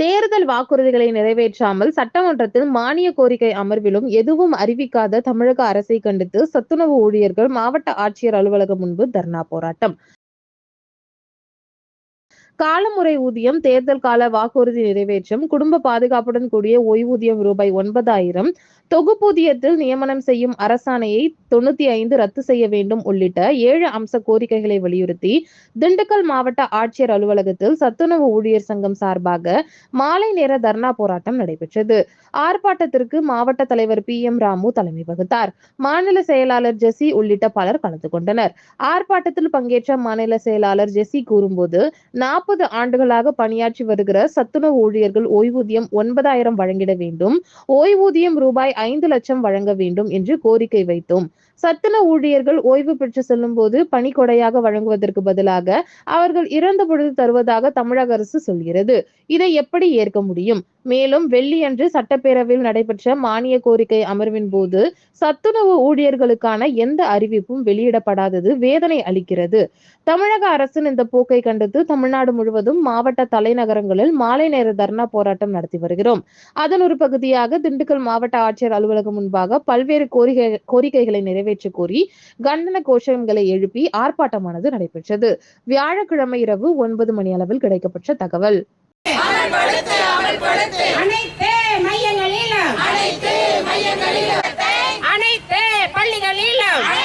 தேர்தல் வாக்குறுதிகளை நிறைவேற்றாமல் சட்டமன்றத்தில் மானிய கோரிக்கை அமர்விலும் எதுவும் அறிவிக்காத தமிழக அரசை கண்டித்து சத்துணவு ஊழியர்கள் மாவட்ட ஆட்சியர் அலுவலகம் முன்பு தர்ணா போராட்டம். காலமுறை ஊதியம் தேர்தல் கால வாக்குறுதி நிறைவேற்றம் குடும்ப பாதுகாப்புடன் கூடிய ஓய்வூதியம் ரூபாய் ஒன்பதாயிரம் தொகுப்பூதியத்தில் நியமனம் செய்யும் அரசாணையை தொண்ணூத்தி ஐந்து ரத்து செய்ய வேண்டும் உள்ளிட்ட ஏழு அம்ச கோரிக்கைகளை வலியுறுத்தி திண்டுக்கல் மாவட்ட ஆட்சியர் அலுவலகத்தில் சத்துணவு ஊழியர் சங்கம் சார்பாக மாலை நேர தர்ணா போராட்டம் நடைபெற்றது. ஆர்ப்பாட்டத்திற்கு மாவட்ட தலைவர் பி எம் ராமு தலைமை வகுத்தார். மாநில செயலாளர் ஜெசி உள்ளிட்ட பலர் கலந்து கொண்டனர். ஆர்ப்பாட்டத்தில் பங்கேற்ற மாநில செயலாளர் ஜெசி கூறும்போது நாற்பது ஆண்டுகளாக பணியாற்றி வருகிற சத்துணவு ஊழியர்கள் ஓய்வூதியம் ஒன்பதாயிரம் வழங்கிட வேண்டும் ஓய்வூதியம் ரூபாய் ஐந்து லட்சம் வழங்க வேண்டும் என்று கோரிக்கை வைத்தோம் சத்துண ஊழியர்கள் ஓய்வு பெற்று செல்லும் போது பணிக்கொடையாக வழங்குவதற்கு பதிலாக அவர்கள் இறந்த பொழுது தருவதாக தமிழக அரசு சொல்கிறது. இதை எப்படி ஏற்க முடியும்? மேலும் வெள்ளியன்று சட்டப்பேரவையில் நடைபெற்ற மானிய கோரிக்கை அமர்வின் போது சத்துணவு ஊழியர்களுக்கான எந்த அறிவிப்பும் வெளியிடப்படாதது வேதனை அளிக்கிறது. தமிழக அரசின் இந்த போக்கை கண்டித்து தமிழ்நாடு முழுவதும் மாவட்ட தலைநகரங்களில் மாலை நேர தர்ணா போராட்டம் நடத்தி வருகிறோம். அதன் ஒரு பகுதியாக திண்டுக்கல் மாவட்ட ஆட்சியர் அலுவலகம் முன்பாக பல்வேறு கோரிக்கை கோரிக்கைகளை நிறைவேற்ற கோரி கண்டன கோஷங்களை எழுப்பி ஆர்ப்பாட்டமானது நடைபெற்றது. வியாழக்கிழமை இரவு ஒன்பது மணி அளவில் கிடைக்கப்பெற்ற தகவல். Dalila.